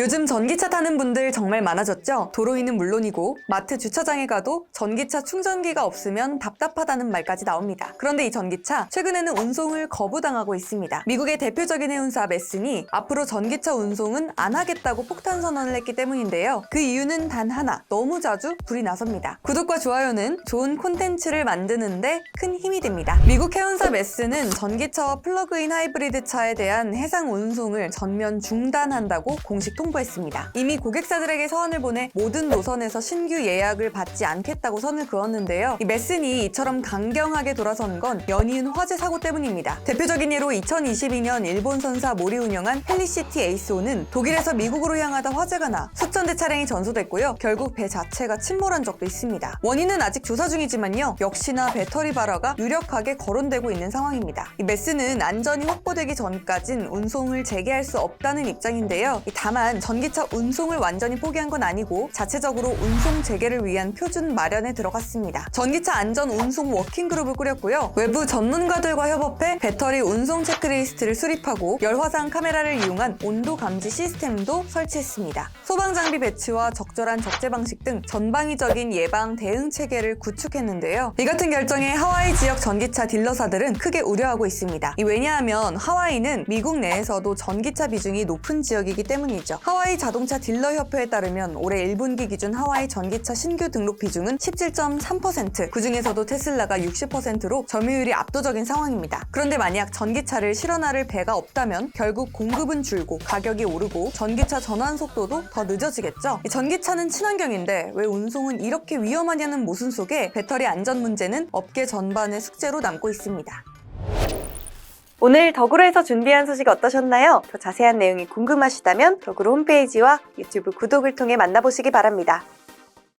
요즘 전기차 타는 분들 정말 많아졌죠? 도로위는 물론이고 마트 주차장에 가도 전기차 충전기가 없으면 답답하다는 말까지 나옵니다. 그런데 이 전기차 최근에는 운송을 거부당하고 있습니다. 미국의 대표적인 해운사 메슨이 앞으로 전기차 운송은 안 하겠다고 폭탄 선언을 했기 때문인데요. 그 이유는 단 하나, 너무 자주 불이 나섭니다. 구독과 좋아요는 좋은 콘텐츠를 만드는데 큰 힘이 됩니다. 미국 해운사 메슨은 전기차와 플러그인 하이브리드 차에 대한 해상 운송을 전면 중단한다고 공식 통보 했습니다. 이미 고객사들에게 서한을 보내 모든 노선에서 신규 예약을 받지 않겠다고 선을 그었는데요. 이 메슨이 이처럼 강경하게 돌아선 건 연이은 화재 사고 때문입니다. 대표적인 예로 2022년 일본 선사 몰이 운영한 헬리시티 에이스호는 독일에서 미국으로 향하다 화재가 나 수천 대 차량이 전소됐고요. 결국 배 자체가 침몰한 적도 있습니다. 원인은 아직 조사 중이지만요. 역시나 배터리 발화가 유력하게 거론되고 있는 상황입니다. 이 메스는 안전이 확보되기 전까진 운송을 재개할 수 없다는 입장인데요. 이 다만 전기차 운송을 완전히 포기한 건 아니고 자체적으로 운송 재개를 위한 표준 마련에 들어갔습니다. 전기차 안전 운송 워킹 그룹을 꾸렸고요. 외부 전문가들과 협업해 배터리 운송 체크리스트를 수립하고 열화상 카메라를 이용한 온도 감지 시스템도 설치했습니다. 소방 장비 배치와 적절한 적재 방식 등 전방위적인 예방 대응 체계를 구축했는데요. 이 같은 결정에 하와이 지역 전기차 딜러사들은 크게 우려하고 있습니다. 이 왜냐하면 하와이는 미국 내에서도 전기차 비중이 높은 지역이기 때문이죠. 하와이 자동차 딜러 협회에 따르면 올해 1분기 기준 하와이 전기차 신규 등록 비중은 17.3%, 그 중에서도 테슬라가 60%로 점유율이 압도적인 상황입니다. 그런데 만약 전기차를 실어나를 배가 없다면 결국 공급은 줄고 가격이 오르고 전기차 전환 속도도 더 늦어지겠죠. 이 전기차는 친환경인데 왜 운송은 이렇게 위험하냐는 모순 속에 배터리 안전 문제는 업계 전반의 숙제로 남고 있습니다. 오늘 덕으로에서 준비한 소식 어떠셨나요? 더 자세한 내용이 궁금하시다면 덕으로 홈페이지와 유튜브 구독을 통해 만나보시기 바랍니다.